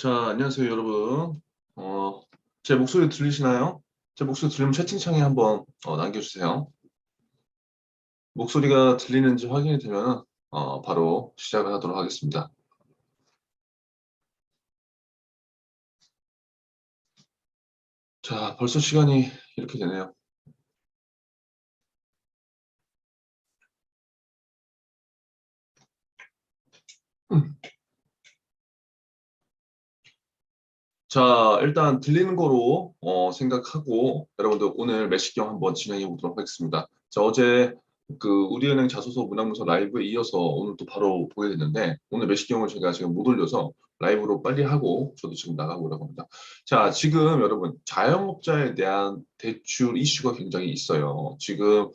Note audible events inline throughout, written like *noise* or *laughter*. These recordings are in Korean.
자, 안녕하세요, 여러분. 어, 제 목소리 들리시나요? 제 목소리 들리면 채팅창에 한번 어, 남겨주세요. 목소리가 들리는지 확인이 되면 어, 바로 시작을 하도록 하겠습니다. 자, 벌써 시간이 이렇게 되네요. 음. 자, 일단 들리는 거로 어, 생각하고 여러분들 오늘 매시경 한번 진행해 보도록 하겠습니다. 자, 어제 그 우리은행 자소서 문화문서 라이브에 이어서 오늘 또 바로 보게 됐는데 오늘 매시경을 제가 지금 못 올려서 라이브로 빨리 하고 저도 지금 나가보려고 합니다. 자, 지금 여러분 자영업자에 대한 대출 이슈가 굉장히 있어요. 지금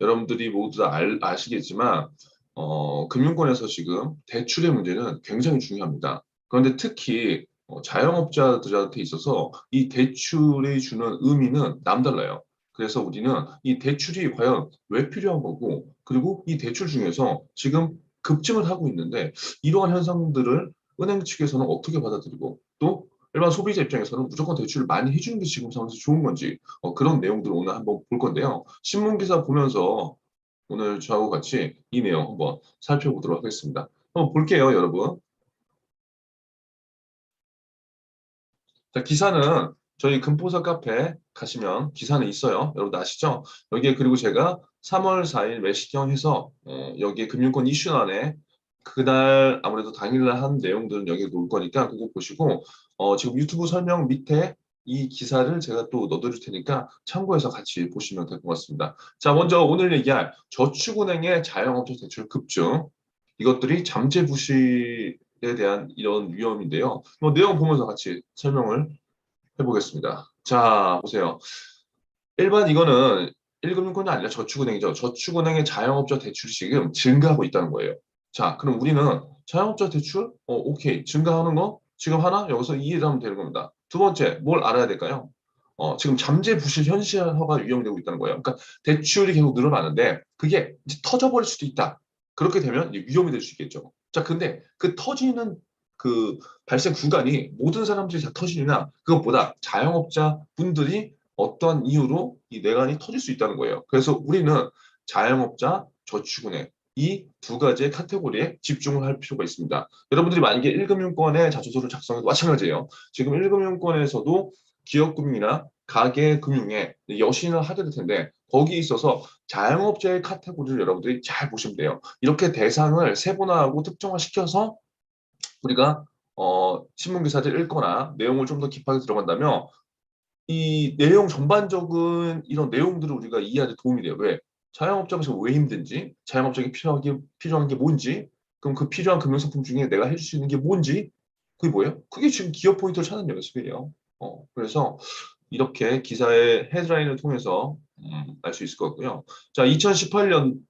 여러분들이 모두 다 알, 아시겠지만 어, 금융권에서 지금 대출의 문제는 굉장히 중요합니다. 그런데 특히 어, 자영업자들한테 있어서 이 대출이 주는 의미는 남달라요. 그래서 우리는 이 대출이 과연 왜 필요한 거고, 그리고 이 대출 중에서 지금 급증을 하고 있는데, 이러한 현상들을 은행 측에서는 어떻게 받아들이고, 또 일반 소비자 입장에서는 무조건 대출을 많이 해주는 게 지금 상황에서 좋은 건지, 어, 그런 내용들을 오늘 한번 볼 건데요. 신문 기사 보면서 오늘 저하고 같이 이 내용 한번 살펴보도록 하겠습니다. 한번 볼게요, 여러분. 자, 기사는 저희 금포사 카페 가시면 기사는 있어요. 여러분 아시죠? 여기에 그리고 제가 3월 4일 매시경 해서 어, 여기에 금융권 이슈란에 그날 아무래도 당일날 한 내용들은 여기에 놓을 거니까 그거 보시고 어, 지금 유튜브 설명 밑에 이 기사를 제가 또 넣어드릴 테니까 참고해서 같이 보시면 될 것 같습니다. 자, 먼저 오늘 얘기할 저축은행의 자영업자 대출 급증 이것들이 잠재 부실 에 대한 이런 위험인데요. 뭐 내용 보면서 같이 설명을 해보겠습니다. 자, 보세요. 일반 이거는 1금융권이 아니라 저축은행이죠. 저축은행의 자영업자 대출이 지금 증가하고 있다는 거예요. 자, 그럼 우리는 자영업자 대출, 어, 오케이. 증가하는 거 지금 하나 여기서 이해를 하면 되는 겁니다. 두 번째, 뭘 알아야 될까요? 어, 지금 잠재 부실 현실화가 위험되고 있다는 거예요. 그러니까 대출이 계속 늘어나는데 그게 이제 터져버릴 수도 있다. 그렇게 되면 위험이 될 수 있겠죠. 자, 근데 그 터지는 그 발생 구간이 모든 사람들이 다 터지느냐 그것보다 자영업자 분들이 어떠한 이유로 이 뇌관이 터질 수 있다는 거예요. 그래서 우리는 자영업자, 저축은행 이 두 가지의 카테고리에 집중을 할 필요가 있습니다. 여러분들이 만약에 1금융권의 자소서를 작성해도 마찬가지예요. 지금 1금융권에서도 기업금융이나 가계금융에 여신을 하게 될 텐데 거기에 있어서 자영업자의 카테고리를 여러분들이 잘 보시면 돼요. 이렇게 대상을 세분화하고 특정화시켜서 우리가 어, 신문 기사를 읽거나 내용을 좀 더 깊하게 들어간다면 이 내용 전반적인 이런 내용들을 우리가 이해하는 데 도움이 돼요. 왜? 자영업자에서 왜 힘든지, 자영업자에게 필요한 게, 필요한 게 뭔지, 그럼 그 필요한 금융상품 중에 내가 해줄 수 있는 게 뭔지, 그게 뭐예요? 그게 지금 기업 포인트를 찾는 연습이에요. 어, 그래서 이렇게 기사의 헤드라인을 통해서 음, 알 수 있을 것 같고요. 자, 2018년에서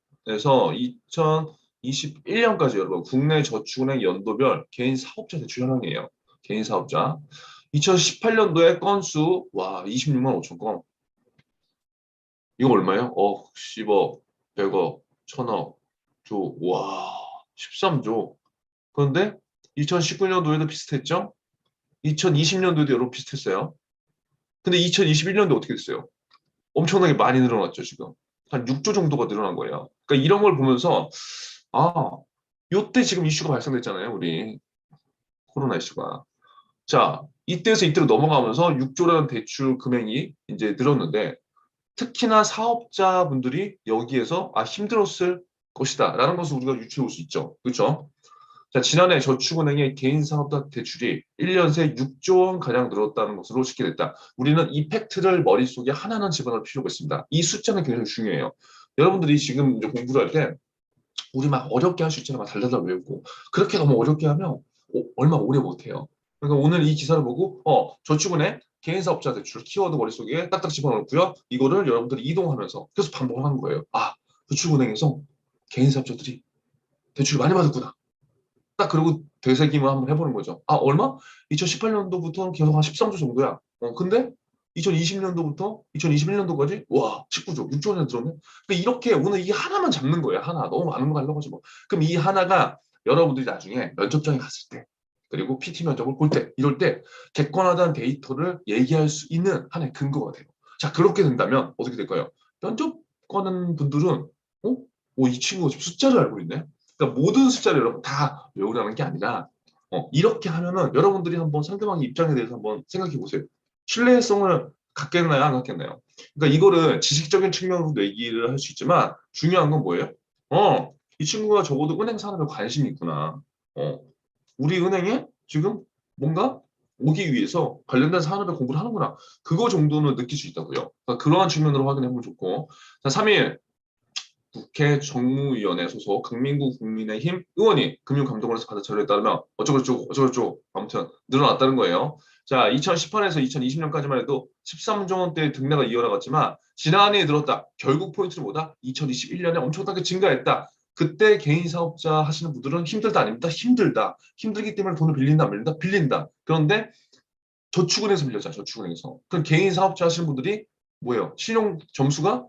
2021년까지 여러분 국내 저축은행 연도별 개인 사업자 대출 현황이에요. 개인 사업자. 2018년도에 건수 와 26만 5천 건. 이거 얼마예요? 어 10억, 100억, 1000억, 조, 와 13조. 그런데 2019년도에도 비슷했죠? 2020년도에도 여러분 비슷했어요. 근데 2021년도 어떻게 됐어요? 엄청나게 많이 늘어났죠, 지금. 한 6조 정도가 늘어난 거예요. 그러니까 이런 걸 보면서, 아, 요때 지금 이슈가 발생됐잖아요, 우리. 코로나 이슈가. 자, 이때에서 이때로 넘어가면서 6조라는 대출 금액이 이제 늘었는데, 특히나 사업자분들이 여기에서 아, 힘들었을 것이다. 라는 것을 우리가 유추해 볼수 있죠. 그렇죠? 자, 지난해 저축은행의 개인 사업자 대출이 1년 새 6조 원 가량 늘었다는 것으로 식계됐다. 우리는 이 팩트를 머릿속에 하나는 집어넣을 필요가 있습니다. 이 숫자는 굉장히 중요해요. 여러분들이 지금 이제 공부를 할 때 우리 막 어렵게 할 수 있잖아요. 막 달달달 외우고 그렇게 너무 어렵게 하면 오, 얼마 오래 못해요. 그러니까 오늘 이 기사를 보고 어 저축은행 개인 사업자 대출 키워드 머릿속에 딱딱 집어넣고요. 이거를 여러분들이 이동하면서 계속 반복하는 거예요. 아 저축은행에서 개인 사업자들이 대출을 많이 받았구나. 딱 그리고 되새김을 한번 해보는 거죠. 아 얼마? 2018년도부터 계속 한 13조 정도야. 어 근데 2020년도부터 2021년도까지 와 19조 6조 원이 들었네. 그러니까 이렇게 오늘 이 하나만 잡는 거예요. 하나 너무 많은 거 가려고 하지 뭐. 그럼 이 하나가 여러분들이 나중에 면접장에 갔을 때 그리고 PT 면적을 볼 때 이럴 때 객관화된 데이터를 얘기할 수 있는 하나의 근거가 돼요. 자 그렇게 된다면 어떻게 될까요? 면접관은 분들은 어? 오, 이 친구가 숫자를 알고 있네. 그러니까 모든 숫자를 여러분 다 외우라는 게 아니라 어, 이렇게 하면은 여러분들이 한번 상대방의 입장에 대해서 한번 생각해 보세요. 신뢰성을 갖겠나요? 안 갖겠나요? 그러니까 이거를 지식적인 측면으로도 얘기를 할 수 있지만 중요한 건 뭐예요? 어, 이 친구가 적어도 은행 산업에 관심이 있구나. 어, 우리 은행에 지금 뭔가 오기 위해서 관련된 산업에 공부를 하는구나. 그거 정도는 느낄 수 있다고요. 그러니까 그러한 측면으로 확인해 보면 좋고. 자, 3일 국회 정무위원회 소속 강민구 국민의힘 의원이 금융감독원에서 받은 자료에 따르면 어쩌고저쩌고 어쩌고저쩌고 아무튼 늘어났다는 거예요. 자, 2018에서 2020년까지만 해도 13조 원대의 등락을 이어나갔지만 지난해에 늘었다. 결국 포인트는 뭐다? 2021년에 엄청나게 증가했다. 그때 개인 사업자 하시는 분들은 힘들다 아닙니다. 힘들다. 힘들기 때문에 돈을 빌린다 안 빌린다? 빌린다. 그런데 저축은행에서 빌렸잖아. 저축은행에서. 그럼 개인 사업자 하시는 분들이 뭐예요? 신용 점수가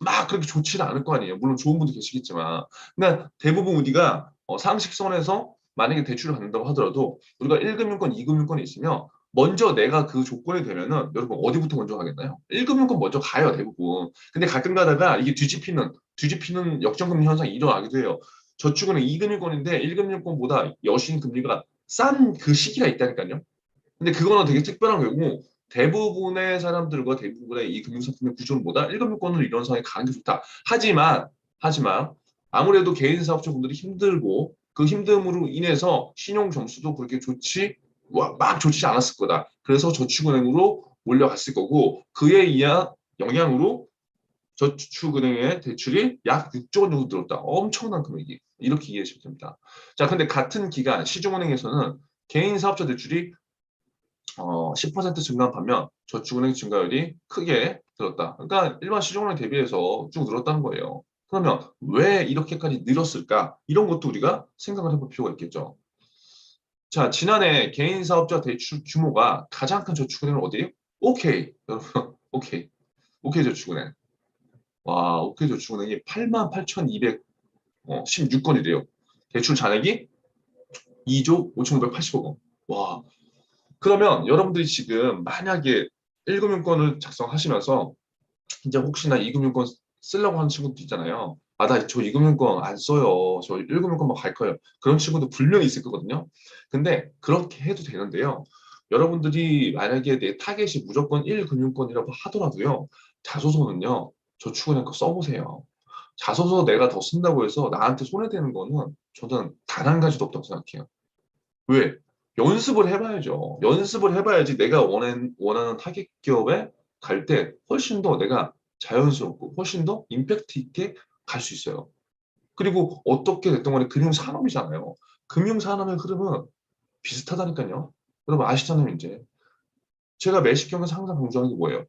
막 그렇게 좋지는 않을 거 아니에요. 물론 좋은 분도 계시겠지만. 그러니까 대부분 우리가 어, 상식선에서 만약에 대출을 받는다고 하더라도 우리가 1금융권, 2금융권이 있으면 먼저 내가 그 조건이 되면은 여러분 어디부터 먼저 가겠나요? 1금융권 먼저 가요 대부분. 근데 가끔 가다가 이게 뒤집히는 뒤집히는 역전금리 현상이 일어나기도 해요. 저축은행 2금융권인데 1금융권보다 여신 금리가 싼 그 시기가 있다니까요. 근데 그거는 되게 특별한 거고 대부분의 사람들과 대부분의 이 금융상품의 구조는 뭐다? 1금융권으로 이런 상황에 가는 게 좋다. 하지만 하지만 아무래도 개인 사업자분들이 힘들고 그 힘듦으로 인해서 신용 점수도 그렇게 좋지 와, 막 좋지 않았을 거다. 그래서 저축은행으로 몰려갔을 거고 그에 의한 영향으로 저축은행의 대출이 약 6조 원 정도 늘었다. 엄청난 금액이 이렇게 이해하시면 됩니다. 자, 근데 같은 기간 시중은행에서는 개인 사업자 대출이 어, 10% 증가한 반면 저축은행 증가율이 크게 늘었다. 그러니까 일반 시중은행 대비해서 쭉 늘었다는 거예요. 그러면 왜 이렇게까지 늘었을까? 이런 것도 우리가 생각을 해볼 필요가 있겠죠. 자, 지난해 개인 사업자 대출 규모가 가장 큰 저축은행은 어디예요? 오케이. 여러분, *laughs* 오케이. 오케이 저축은행. 와, 오케이 저축은행이 88,216건이래요. 대출 잔액이 2조 5,580억 원. 와. 그러면 여러분들이 지금 만약에 1금융권을 작성하시면서 이제 혹시나 2금융권 쓰려고 하는 친구도 있잖아요. 아, 나 저 2금융권 안 써요. 저 1금융권만 갈 거예요. 그런 친구도 분명히 있을 거거든요. 근데 그렇게 해도 되는데요. 여러분들이 만약에 내 타겟이 무조건 1금융권이라고 하더라도요. 자소서는요. 저축은행 거 써보세요. 자소서 내가 더 쓴다고 해서 나한테 손해되는 거는 저는 단 한 가지도 없다고 생각해요. 왜? 연습을 해봐야죠. 연습을 해봐야지 내가 원하는, 원하는 타겟 기업에 갈 때 훨씬 더 내가 자연스럽고 훨씬 더 임팩트 있게 갈 수 있어요. 그리고 어떻게 됐든 간에 금융산업이잖아요. 금융산업의 흐름은 비슷하다니까요. 여러분 아시잖아요, 이제. 제가 매식 경에서 항상 강조하는 게 뭐예요?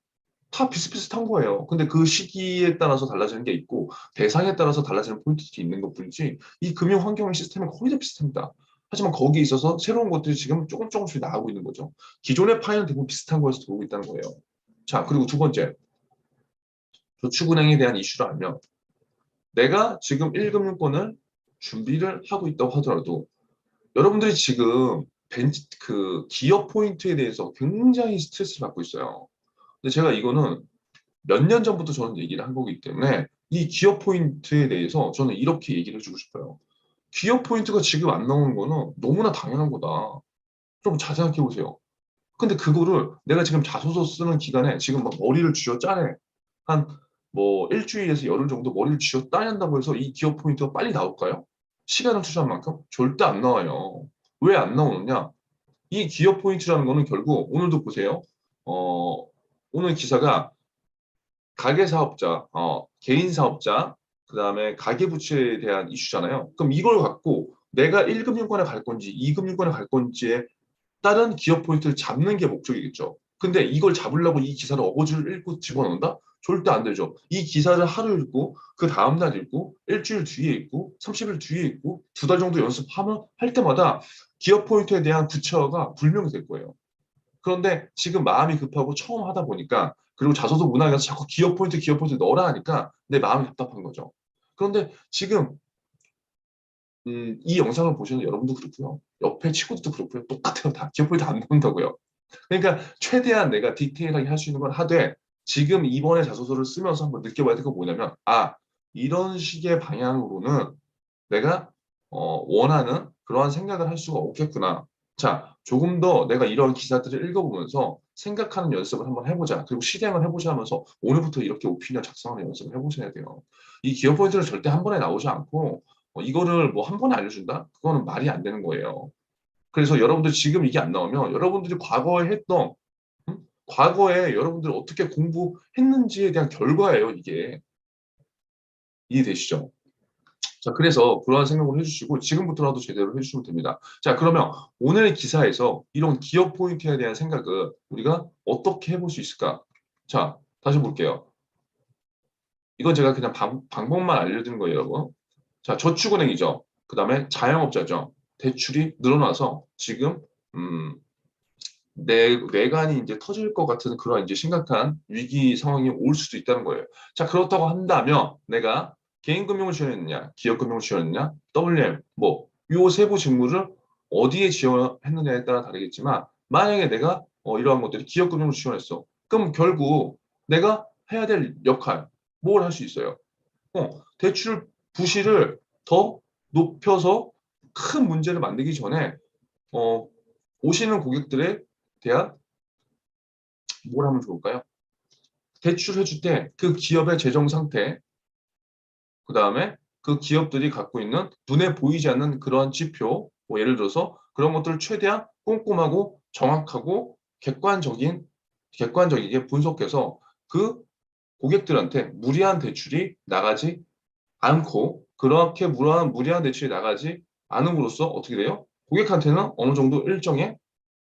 다 비슷비슷한 거예요. 근데 그 시기에 따라서 달라지는 게 있고 대상에 따라서 달라지는 포인트들이 있는 것 뿐이지 이 금융 환경 시스템은 거의 다 비슷합니다. 하지만 거기에 있어서 새로운 것들이 지금 조금 조금씩 나오고 있는 거죠. 기존의 파일은 대부분 비슷한 거에서 들어오고 있다는 거예요. 자, 그리고 두 번째. 저축은행에 대한 이슈를 알면 내가 지금 1금융권을 준비를 하고 있다고 하더라도 여러분들이 지금 벤치, 그 기업 포인트에 대해서 굉장히 스트레스를 받고 있어요. 근데 제가 이거는 몇 년 전부터 저는 얘기를 한 거기 때문에 이 기업 포인트에 대해서 저는 이렇게 얘기를 해주고 싶어요. 기업 포인트가 지금 안 나오는 거는 너무나 당연한 거다. 좀 잘 생각해 보세요. 근데 그거를 내가 지금 자소서 쓰는 기간에 지금 막 머리를 쥐어 짜내. 한 뭐 일주일에서 열흘 정도 머리를 쥐어 따야 한다고 해서 이 기업 포인트가 빨리 나올까요? 시간을 투자한 만큼 절대 안 나와요. 왜 안 나오느냐? 이 기업 포인트라는 거는 결국 오늘도 보세요. 어, 오늘 기사가 가계 사업자, 어, 개인 사업자, 그 다음에 가계부채에 대한 이슈잖아요. 그럼 이걸 갖고 내가 1금융권에 갈 건지 2금융권에 갈 건지에 따른 기업 포인트를 잡는 게 목적이겠죠. 근데 이걸 잡으려고 이 기사를 어거지를 읽고 집어넣는다? 절대 안 되죠. 이 기사를 하루 읽고 그 다음 날 읽고 일주일 뒤에 읽고 30일 뒤에 읽고 두 달 정도 연습하면 할 때마다 기업 포인트에 대한 구체화가 불명이 될 거예요. 그런데 지금 마음이 급하고 처음 하다 보니까 그리고 자소서 문항에 서 자꾸 기업 포인트 기업 포인트 넣어라 하니까 내 마음이 답답한 거죠. 그런데 지금 음, 이 영상을 보시는 여러분도 그렇고요. 옆에 친구들도 그렇고요. 똑같아요. 다 기업 포인트 안 나온다고요. 그러니까 최대한 내가 디테일하게 할 수 있는 걸 하되 지금 이번에 자소서를 쓰면서 한번 느껴봐야 될 거 뭐냐면 아 이런 식의 방향으로는 내가 어, 원하는 그러한 생각을 할 수가 없겠구나. 자, 조금 더 내가 이런 기사들을 읽어보면서 생각하는 연습을 한번 해보자. 그리고 실행을 해보자 하면서 오늘부터 이렇게 오피니언 작성하는 연습을 해보셔야 돼요. 이 기업 포인트는 절대 한 번에 나오지 않고 어, 이거를 뭐 한 번에 알려준다? 그거는 말이 안 되는 거예요. 그래서 여러분들 지금 이게 안 나오면 여러분들이 과거에 했던 음? 과거에 여러분들이 어떻게 공부했는지에 대한 결과예요, 이게. 이해되시죠? 자, 그래서 그러한 생각을 해주시고 지금부터라도 제대로 해주시면 됩니다. 자, 그러면 오늘 기사에서 이런 기업 포인트에 대한 생각을 우리가 어떻게 해볼 수 있을까? 자, 다시 볼게요. 이건 제가 그냥 방, 방법만 알려드리는 거예요, 여러분. 자, 저축은행이죠. 그 다음에 자영업자죠. 대출이 늘어나서 지금 음, 내 외관이 이제 터질 것 같은 그런 이제 심각한 위기 상황이 올 수도 있다는 거예요. 자, 그렇다고 한다면 내가 개인 금융을 지원했느냐, 기업 금융을 지원했느냐, WM 뭐 요 세부 직무를 어디에 지원했느냐에 따라 다르겠지만 만약에 내가 어, 이러한 것들이 기업 금융을 지원했어. 그럼 결국 내가 해야 될 역할 뭘 할 수 있어요? 어, 대출 부실을 더 높여서 큰 문제를 만들기 전에 어, 오시는 고객들에 대한 뭘 하면 좋을까요? 대출해 줄 때 그 기업의 재정 상태, 그 다음에 그 기업들이 갖고 있는 눈에 보이지 않는 그러한 지표, 뭐 예를 들어서 그런 것들을 최대한 꼼꼼하고 정확하고 객관적인 객관적이게 분석해서 그 고객들한테 무리한 대출이 나가지 않고 그렇게 무리한, 무리한 대출이 나가지 않음으로써 어떻게 돼요? 고객한테는 어느 정도 일정의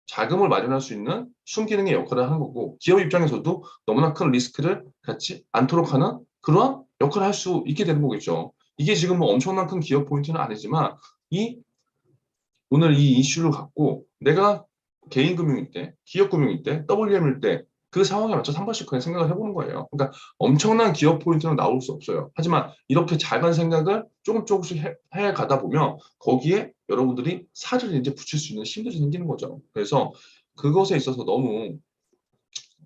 자금을 마련할 수 있는 순기능의 역할을 하는 거고 기업 입장에서도 너무나 큰 리스크를 갖지 않도록 하는 그러한 역할을 할 수 있게 되는 거겠죠. 이게 지금 뭐 엄청난 큰 기업 포인트는 아니지만 이 오늘 이 이슈를 갖고 내가 개인 금융일 때, 기업 금융일 때, WM일 때 그 상황에 맞춰서 한 번씩 그냥 생각을 해보는 거예요. 그러니까 엄청난 기업 포인트는 나올 수 없어요. 하지만 이렇게 작은 생각을 조금 조금씩 해, 해 가다 보면 거기에 여러분들이 살을 이제 붙일 수 있는 힘들이 생기는 거죠. 그래서 그것에 있어서 너무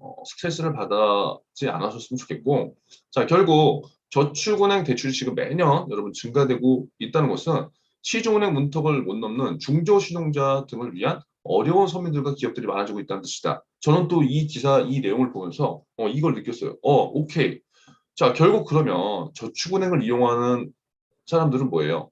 어, 스트레스를 받지 않으셨으면 좋겠고 자 결국 저축은행 지금 매년 여러분 증가되고 있다는 것은 시중은행 문턱을 못 넘는 중저신용자 등을 위한 어려운 서민들과 기업들이 많아지고 있다는 뜻이다. 저는 또 이 기사 이 내용을 보면서 어, 이걸 느꼈어요. 어, 오케이. 자, 결국 그러면 저축은행을 이용하는 사람들은 뭐예요?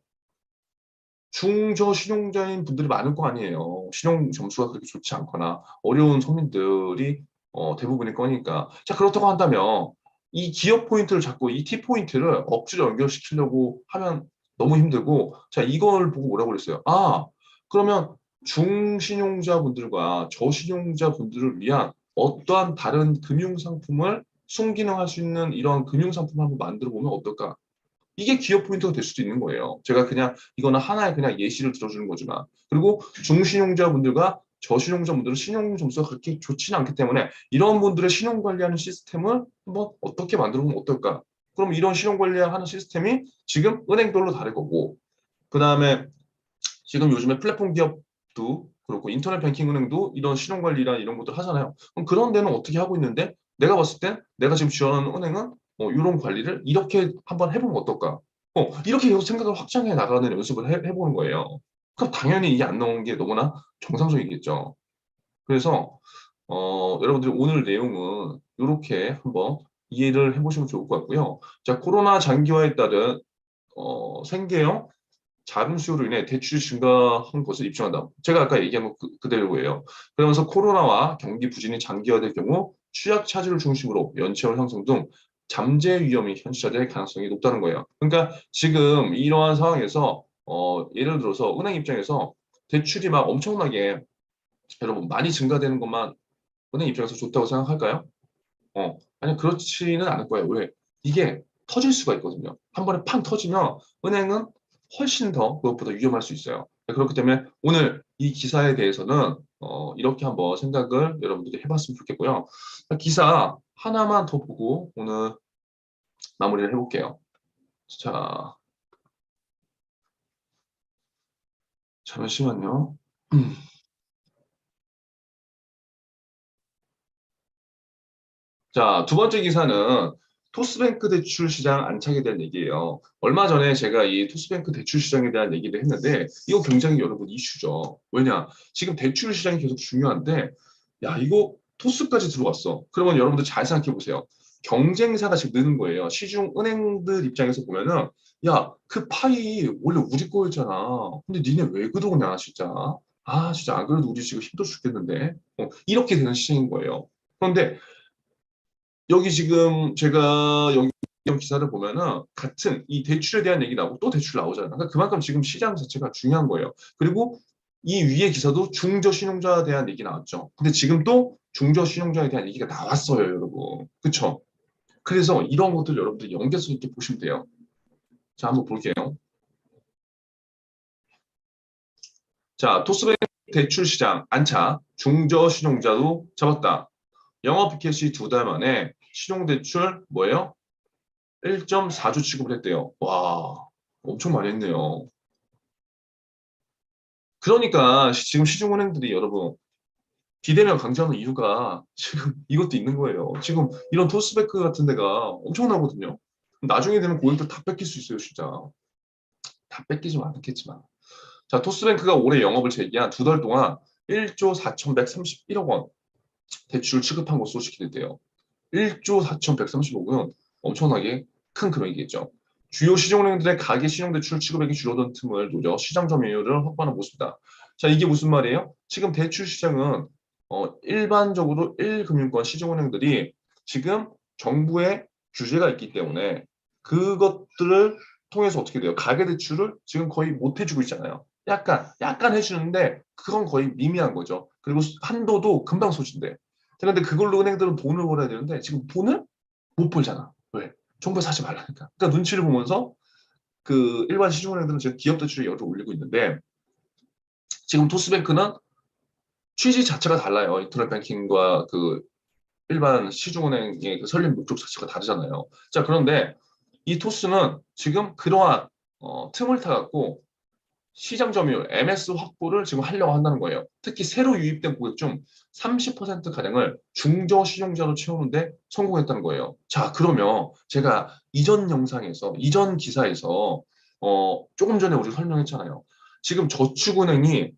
중저신용자인 분들이 많을 거 아니에요. 신용 점수가 그렇게 좋지 않거나 어려운 서민들이 어, 대부분일 거니까. 자, 그렇다고 한다면 이 기업 포인트를 잡고 이 T 포인트를 억지로 연결시키려고 하면 너무 힘들고 자, 이걸 보고 뭐라고 그랬어요? 아, 그러면 중신용자분들과 저신용자분들을 위한 어떠한 다른 금융상품을 순기능할 수 있는 이러한 금융상품을 한번 만들어 보면 어떨까? 이게 기업 포인트가 될 수도 있는 거예요. 제가 그냥 이거는 하나의 그냥 예시를 들어주는 거지만 그리고 중신용자분들과 저신용자분들은 신용 점수가 그렇게 좋지는 않기 때문에 이런 분들의 신용 관리하는 시스템을 한번 어떻게 만들어 보면 어떨까? 그럼 이런 신용 관리하는 시스템이 지금 은행별로 다를 거고 그 다음에 지금 요즘에 플랫폼 기업도 그렇고 인터넷 뱅킹 은행도 이런 신용 관리나 이런 것들 하잖아요. 그럼 그런 데는 어떻게 하고 있는데 내가 봤을 때 내가 지금 지원하는 은행은 어, 이런 관리를 이렇게 한번 해보면 어떨까? 어, 이렇게 계속 생각을 확장해 나가는 연습을 해, 해보는 거예요. 그럼 당연히 이게 안 나오는 게 너무나 정상적이겠죠. 그래서 어, 여러분들이 오늘 내용은 이렇게 한번 이해를 해보시면 좋을 것 같고요. 자, 코로나 장기화에 따른 어, 생계형 자금 수요로 인해 대출이 증가한 것을 입증한다. 제가 아까 얘기한 거 그, 그대로예요. 그러면서 코로나와 경기 부진이 장기화될 경우 취약 차질을 중심으로 연체율 형성 등 잠재 위험이 현실화될 가능성이 높다는 거예요. 그러니까 지금 이러한 상황에서 어, 예를 들어서 은행 입장에서 대출이 막 엄청나게 여러분 많이 증가되는 것만 은행 입장에서 좋다고 생각할까요? 어, 아니 그렇지는 않을 거예요. 왜? 이게 터질 수가 있거든요. 한 번에 팡 터지면 은행은 훨씬 더 그것보다 위험할 수 있어요. 그렇기 때문에 오늘 이 기사에 대해서는 어, 이렇게 한번 생각을 여러분들이 해봤으면 좋겠고요. 기사 하나만 더 보고 오늘 마무리를 해볼게요. 자, 잠시만요. 음. 자, 두 번째 기사는 토스뱅크 대출 시장 안착에 대한 얘기예요. 얼마 전에 제가 이 토스뱅크 대출 시장에 대한 얘기를 했는데 이거 굉장히 여러분 이슈죠. 왜냐? 지금 대출 시장이 계속 중요한데 야, 이거 토스까지 들어왔어. 그러면 여러분들 잘 생각해 보세요. 경쟁사가 지금 느는 거예요. 시중 은행들 입장에서 보면은 야, 그 파이 원래 우리 거였잖아. 근데 니네 왜 그러냐, 진짜. 아, 진짜 안 그래도 우리 지금 힘들어 죽겠는데. 어, 이렇게 되는 시장인 거예요. 그런데 여기 지금 제가 여기 기사를 보면은 같은 이 대출에 대한 얘기 나오고 또 대출 나오잖아요. 그러니까 그만큼 지금 시장 자체가 중요한 거예요. 그리고 이 위에 기사도 중저신용자에 대한 얘기 나왔죠. 근데 지금 또 중저신용자에 대한 얘기가 나왔어요, 여러분. 그쵸? 그래서 이런 것들 여러분들 연계성 있게 보시면 돼요. 자, 한번 볼게요. 자, 토스뱅 대출 시장 안착, 중저 신용자도 잡았다. 영업 캐시 두달 만에 신용대출 뭐예요? 1.4주 취급을 했대요. 와, 엄청 많이 했네요. 그러니까 시- 지금 시중은행들이 여러분 비대면 강제하는 이유가 지금 *laughs* 이것도 있는 거예요. 지금 이런 토스뱅크 같은 데가 엄청나거든요. 나중에 되면 고객들 다 뺏길 수 있어요, 진짜. 다 뺏기지는 않겠지만. 자, 토스뱅크가 올해 영업을 재개한 두 달 동안 1조 4,131억 원 대출 취급한 것으로 소식됐대요. 1조 4,135억은 엄청나게 큰 금액이겠죠. 주요 시중은행들의 가계 신용대출 취급액이 줄어든 틈을 노려 시장 점유율을 확보하는 모습이다. 자, 이게 무슨 말이에요? 지금 대출 시장은 어, 일반적으로 1금융권 시중은행들이 지금 정부의 규제가 있기 때문에 그것들을 통해서 어떻게 돼요? 가계대출을 지금 거의 못 해주고 있잖아요. 약간, 약간 해주는데 그건 거의 미미한 거죠. 그리고 한도도 금방 소진돼. 그런데 그걸로 은행들은 돈을 벌어야 되는데 지금 돈을 못 벌잖아. 왜? 정부에 사지 말라니까. 그러니까 눈치를 보면서 그 일반 시중은행들은 지금 기업 대출에 열을 올리고 있는데 지금 토스뱅크는 취지 자체가 달라요. 인터넷 뱅킹과 그 일반 시중은행의 그 설립 목적 자체가 다르잖아요. 자, 그런데 이 토스는 지금 그러한 어, 틈을 타갖고 시장 점유율 MS 확보를 지금 하려고 한다는 거예요. 특히 새로 유입된 고객 중 30% 가량을 중저 신용자로 채우는데 성공했다는 거예요. 자, 그러면 제가 이전 영상에서 이전 기사에서 어, 조금 전에 우리 설명했잖아요. 지금 저축은행이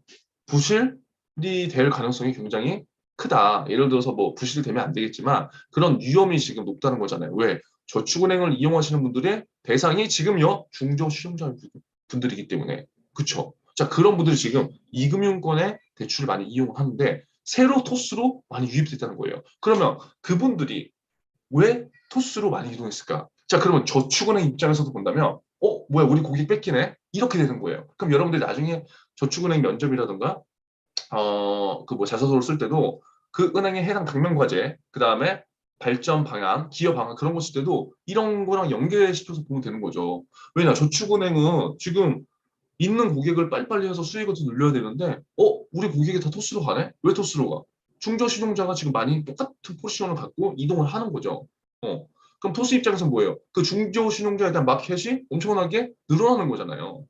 부실 이 될 가능성이 굉장히 크다. 예를 들어서 뭐 부실되면 안 되겠지만 그런 위험이 지금 높다는 거잖아요. 왜? 저축은행을 이용하시는 분들의 대상이 지금요 중저 신용자 분들이기 때문에 그쵸? 자 그런 분들이 지금 이금융권의 대출을 많이 이용하는데 새로 토스로 많이 유입됐다는 거예요. 그러면 그분들이 왜 토스로 많이 이동했을까? 자 그러면 저축은행 입장에서도 본다면 어 뭐야 우리 고객 뺏기네 이렇게 되는 거예요. 그럼 여러분들 나중에 저축은행 면접이라든가 어 그 뭐 자소서를 쓸 때도 그 은행에 해당 당면 과제 그 다음에 발전 방향, 기업 방향 그런 거 쓸 때도 이런 거랑 연계시켜서 보면 되는 거죠. 왜냐 저축은행은 지금 있는 고객을 빨리빨리 해서 수익을 더 늘려야 되는데 어 우리 고객이 다 토스로 가네? 왜 토스로 가? 중저신용자가 지금 많이 똑같은 포지션을 갖고 이동을 하는 거죠. 어 그럼 토스 입장에서 뭐예요? 그 중저신용자에 대한 마켓이 엄청나게 늘어나는 거잖아요.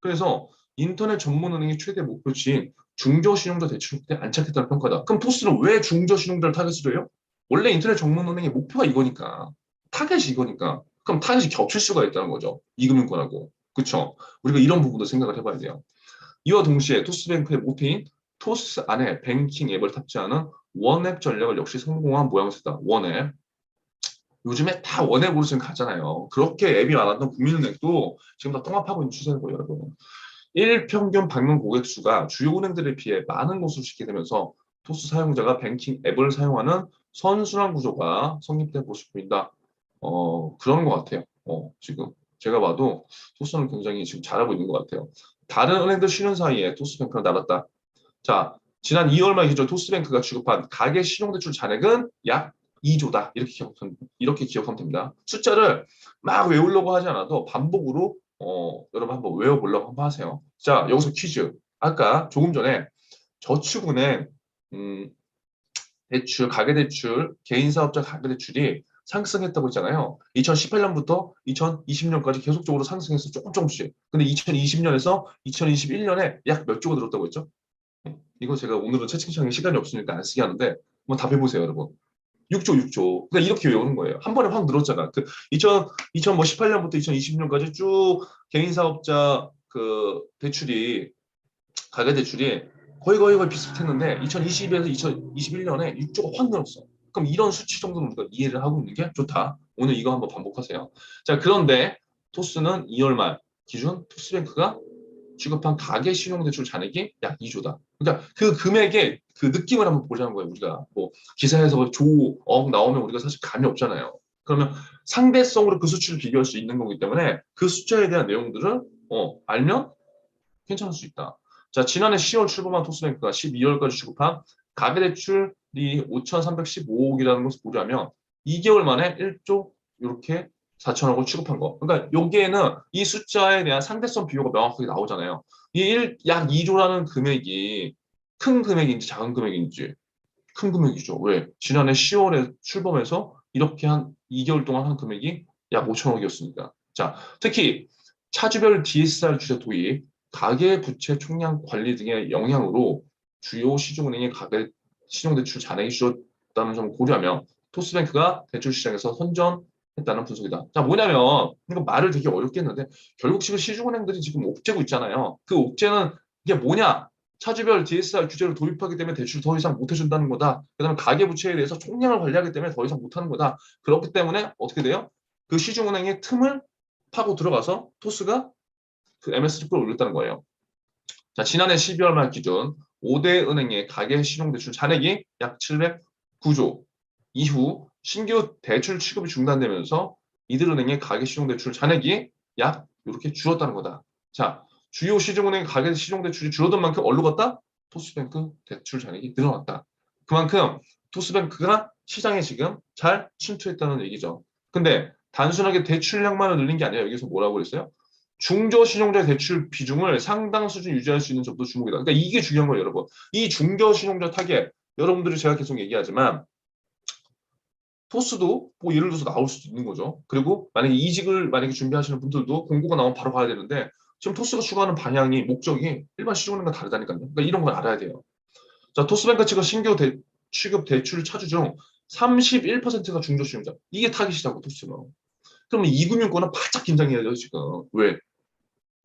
그래서 인터넷 전문은행의 최대 목표치인 중저신용자 대출 때 안착했다는 평가다. 그럼 토스는 왜 중저신용자를 타겟으로 해요? 원래 인터넷 전문은행의 목표가 이거니까 타겟이 이거니까 그럼 타겟이 겹칠 수가 있다는 거죠. 이금융권하고. 그렇죠? 우리가 이런 부분도 생각을 해봐야 돼요. 이와 동시에 토스뱅크의 모태인 토스 안에 뱅킹 앱을 탑재하는 원앱 전략을 역시 성공한 모양새다. 원앱. 요즘에 다 원앱으로 지금 가잖아요. 그렇게 앱이 많았던 국민은행도 지금 다 통합하고 있는 추세인 거예요, 여러분. 일평균 방문 고객 수가 주요 은행들에 비해 많은 곳으로 쉽게 되면서 토스 사용자가 뱅킹 앱을 사용하는 선순환 구조가 모습 보인다. 어, 그런 것 같아요. 어, 지금. 제가 봐도 토스는 굉장히 지금 잘하고 있는 것 같아요. 다른 은행들 쉬는 사이에 토스뱅크가 나갔다. 자, 지난 2월 말 기준 토스뱅크가 취급한 가계 신용대출 잔액은 약 2조다. 이렇게 기억하면, 이렇게 기억하면 됩니다. 숫자를 막 외우려고 하지 않아도 반복으로 어, 여러분 한번 외워보려고 한번 하세요. 자, 여기서 퀴즈. 아까 조금 전에 저축은행 음, 대출, 가계대출, 개인사업자 가계대출이 상승했다고 했잖아요. 2018년부터 2020년까지 계속적으로 상승해서 조금 조금씩. 근데 2020년에서 2021년에 약 몇 조가 들었다고 했죠? 이거 제가 오늘은 채팅창에 시간이 없으니까 안 쓰게 하는데 한번 답해보세요, 여러분. 6조, 6조. 그러니까 이렇게 외우는 거예요. 한 번에 확 늘었잖아. 그 2000, 2018년부터 2020년까지 쭉 개인 사업자 그 대출이 가계 대출이 거의 거의 거의 비슷했는데 2020에서 2021년에 6조가 확 늘었어. 그럼 이런 수치 정도는 우리가 이해를 하고 있는 게 좋다. 오늘 이거 한번 반복하세요. 자, 그런데 토스는 2월 말 기준 토스뱅크가 취급한 가계 신용대출 잔액이 약 2조다. 그러니까 그 금액의 그 느낌을 한번 보자는 거예요. 우리가 뭐 기사에서 조억 나오면 우리가 사실 감이 없잖아요. 그러면 상대성으로 그 수치를 비교할 수 있는 거기 때문에 그 숫자에 대한 내용들을 어, 알면 괜찮을 수 있다. 자, 지난해 10월 출범한 토스뱅크가 12월까지 취급한 가계대출이 5,315억이라는 것을 보자면 2개월 만에 1조 이렇게 4천억을 취급한 거. 그러니까 여기에는 이 숫자에 대한 상대성 비교가 명확하게 나오잖아요. 이 일, 약 2조라는 금액이 큰 금액인지 작은 금액인지 큰 금액이죠. 왜? 지난해 10월에 출범해서 이렇게 한 2개월 동안 한 금액이 약 5천억이었습니다. 자, 특히 차주별 DSR 주제 도입, 가계 부채 총량 관리 등의 영향으로 주요 시중은행의 가계 신용대출 잔액이 줄었다는 점을 고려하면 토스뱅크가 대출 시장에서 선전했다는 분석이다. 자, 뭐냐면 이거 말을 되게 어렵게 했는데 결국 지금 시중은행들이 지금 옥죄고 있잖아요. 그 옥죄는 이게 뭐냐? 차주별 DSR 규제를 도입하기 때문에 대출 더 이상 못 해준다는 거다. 그 다음에 가계 부채에 대해서 총량을 관리하기 때문에 더 이상 못하는 거다. 그렇기 때문에 어떻게 돼요? 그 시중은행의 틈을 파고 들어가서 토스가 그 MS를 끌어올렸다는 거예요. 자, 지난해 12월 말 기준 5대 은행의 가계 신용대출 잔액이 약 709조 이후 신규 대출 취급이 중단되면서 이들 은행의 가계 신용대출 잔액이 약 이렇게 줄었다는 거다. 자, 주요 시중은행 가계 신용대출이 줄어든 만큼 어디로 갔다? 토스뱅크 대출 잔액이 늘어났다. 그만큼 토스뱅크가 시장에 지금 잘 침투했다는 얘기죠. 근데 단순하게 대출량만을 늘린 게 아니라 여기서 뭐라고 그랬어요? 중저 신용자 대출 비중을 상당 수준 유지할 수 있는 점도 주목이다. 그러니까 이게 중요한 거예요, 여러분. 이 중저 신용자 타겟, 여러분들이 제가 계속 얘기하지만 토스도 뭐 예를 들어서 나올 수도 있는 거죠. 그리고 만약에 이직을 만약에 준비하시는 분들도 공고가 나오면 바로 가야 되는데 지금 토스가 추구하는 방향이 목적이 일반 시중은행과 다르다니까요. 그러니까 이런 걸 알아야 돼요. 자, 토스뱅크 측은 신규 대, 취급 대출 차주 중 31%가 중저 신용자. 이게 타깃이라고 토스는. 그러면 이금융권은 바짝 긴장해야 돼요, 지금. 왜?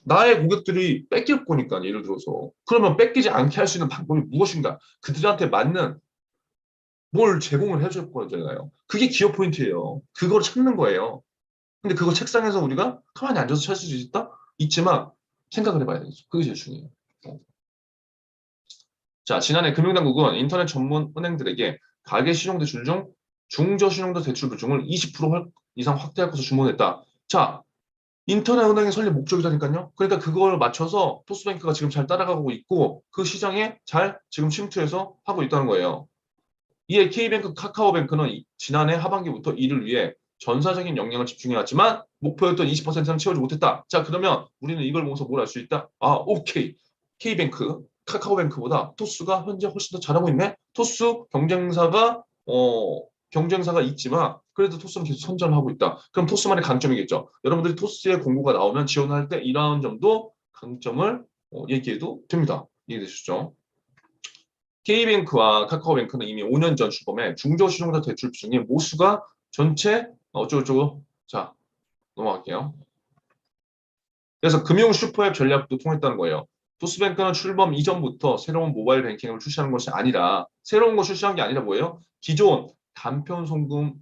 나의 고객들이 뺏길 거니까, 예를 들어서. 그러면 뺏기지 않게 할 수 있는 방법이 무엇인가? 그들한테 맞는 뭘 제공을 해줄 거잖아요. 그게 기업 포인트예요. 그걸 찾는 거예요. 근데 그거 책상에서 우리가 가만히 앉아서 찾을 수 있다? 있지만 생각을 해봐야 되겠죠. 그게 제일 중요해요. 어. 자, 지난해 금융당국은 인터넷 전문 은행들에게 가계 신용대출 중 중저 신용도 대출 비중을 20% 이상 확대할 것을 주문했다. 자, 인터넷 은행의 설립 목적이라니까요. 그러니까 그걸 맞춰서 토스뱅크가 지금 잘 따라가고 있고 그 시장에 잘 지금 침투해서 하고 있다는 거예요. 이에 K뱅크, 카카오뱅크는 지난해 하반기부터 이를 위해 전사적인 역량을 집중해왔지만 목표였던 20%는 채우지 못했다. 자 그러면 우리는 이걸 보면서 뭘 알 수 있다? 아 오케이 K뱅크, 카카오뱅크보다 토스가 현재 훨씬 더 잘하고 있네. 토스 경쟁사가 어 경쟁사가 있지만 그래도 토스는 계속 선전을 하고 있다. 그럼 토스만의 강점이겠죠. 여러분들이 토스의 공고가 나오면 지원할 때 이러한 점도 강점을 어, 얘기해도 됩니다. 이해되시죠? K뱅크와 카카오뱅크는 이미 5년 전 출범해 중저신용자 대출 비중이 모수가 전체 어쩌고저쩌고 자 넘어갈게요. 그래서 금융 슈퍼앱 전략도 통했다는 거예요. 토스뱅크는 출범 이전부터 새로운 모바일 뱅킹을 출시하는 것이 아니라 새로운 걸 출시한 게 아니라 뭐예요? 기존 간편 송금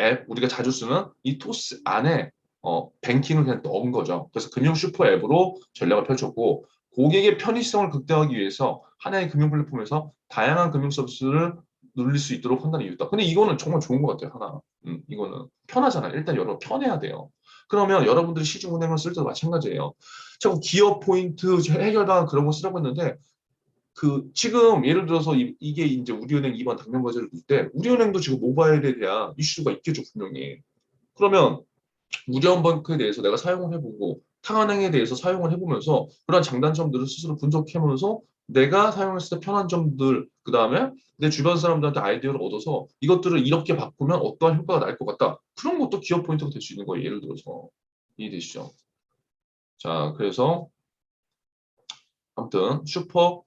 앱 우리가 자주 쓰는 이 토스 안에 어, 뱅킹을 그냥 넣은 거죠. 그래서 금융 슈퍼 앱으로 전략을 펼쳤고 고객의 편의성을 극대화하기 위해서 하나의 금융 플랫폼에서 다양한 금융 서비스를 누릴 수 있도록 한다는 이유다. 근데 이거는 정말 좋은 것 같아요. 하나. 음, 이거는 편하잖아요. 일단 여러분 편해야 돼요. 그러면 여러분들이 시중은행을 쓸 때도 마찬가지예요. 자꾸 기업 포인트 해결당 그런 거 쓰라고 했는데 그 지금 예를 들어서 이, 게 이제 우리은행 이번 당면 과제를 볼 때 우리은행도 지금 모바일에 대한 이슈가 있겠죠 분명히. 그러면 우리은뱅크에 대해서 내가 사용을 해보고 타은행에 대해서 사용을 해보면서 그런 장단점들을 스스로 분석해보면서 내가 사용했을 때 편한 점들 그 다음에 내 주변 사람들한테 아이디어를 얻어서 이것들을 이렇게 바꾸면 어떠한 효과가 날 것 같다. 그런 것도 기업 포인트가 될 수 있는 거예요. 예를 들어서 이해되시죠? 자, 그래서 아무튼 슈퍼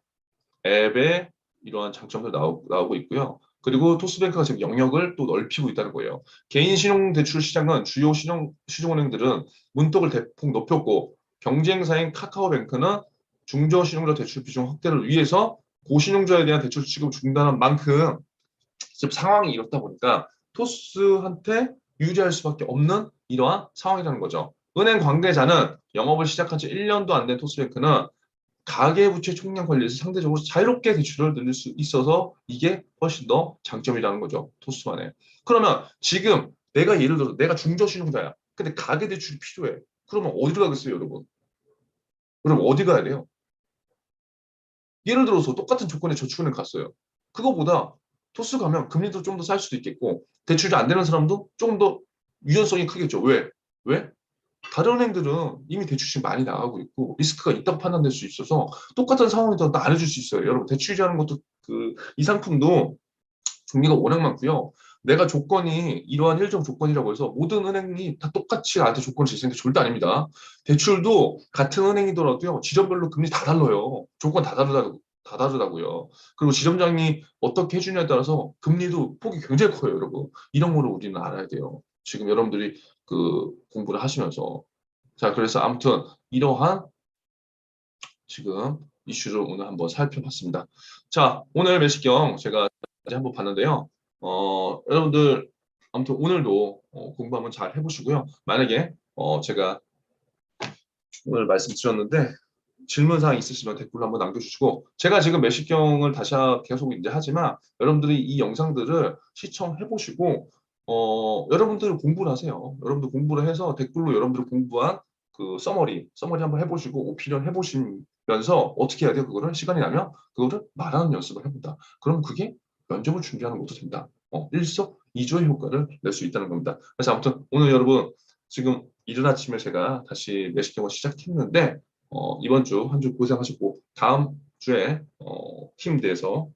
앱에 이러한 장점들 나오, 나오고 있고요. 그리고 토스뱅크가 지금 영역을 또 넓히고 있다는 거예요. 개인 신용 대출 시장은 주요 신용 시중은행들은 문턱을 대폭 높였고 경쟁사인 카카오뱅크는 중저신용자 대출 비중 확대를 위해서 고신용자에 대한 대출 지급 중단한 만큼 지금 상황이 이렇다 보니까 토스한테 유리할 수밖에 없는 이러한 상황이라는 거죠. 은행 관계자는 영업을 시작한 지 1년도 안 된 토스뱅크는 가계부채 총량 관리에서 상대적으로 자유롭게 대출을 늘릴 수 있어서 이게 훨씬 더 장점이라는 거죠. 토스만에. 그러면 지금 내가 예를 들어 내가 중저신용자야. 근데 가계대출이 필요해. 그러면 어디로 가겠어요, 여러분? 여러분 어디 가야 돼요? 예를 들어서 똑같은 조건의 저축은행 갔어요. 그거보다 토스 가면 금리도 좀더쌀 수도 있겠고 대출이 안 되는 사람도 좀더 유연성이 크겠죠. 왜? 왜? 다른 은행들은 이미 대출이 많이 나가고 있고 리스크가 있다고 판단될 수 있어서 똑같은 상황에도 안 해줄 수 있어요. 여러분 대출이라는 것도 그 이 상품도 종류가 워낙 많고요. 내가 조건이 이러한 일정 조건이라고 해서 모든 은행이 다 똑같이 나한테 조건을 제시하는 게 절대 아닙니다. 대출도 같은 은행이더라도요. 지점별로 금리 다 달라요. 조건 다 다르다고 다 다르다고요. 그리고 지점장이 어떻게 해주냐에 따라서 금리도 폭이 굉장히 커요, 여러분. 이런 거를 우리는 알아야 돼요. 지금 여러분들이 그 공부를 하시면서 자 그래서 아무튼 이러한 지금 이슈를 오늘 한번 살펴봤습니다. 자 오늘 매식경 제가 한번 봤는데요. 어 여러분들 아무튼 오늘도 어, 공부 한번 잘 해보시고요. 만약에 어 제가 오늘 말씀드렸는데 질문 사항 있으시면 댓글로 한번 남겨주시고 제가 지금 매식경을 다시 하- 계속 이제 하지만 여러분들이 이 영상들을 시청해 보시고 어 여러분들 공부를 하세요. 여러분들 공부를 해서 댓글로 여러분들 공부한 그 서머리 서머리 한번 해보시고 오피니언 해보시면서 어떻게 해야 돼요? 그거를 시간이 나면 그거를 말하는 연습을 해본다. 그럼 그게 면접을 준비하는 것도 된다. 어, 일석이조의 효과를 낼 수 있다는 겁니다. 그래서 아무튼 오늘 여러분 지금 이른 아침에 제가 다시 매식경을 시작했는데 어, 이번 주한주 고생하셨고 다음 주에 어, 팀 대해서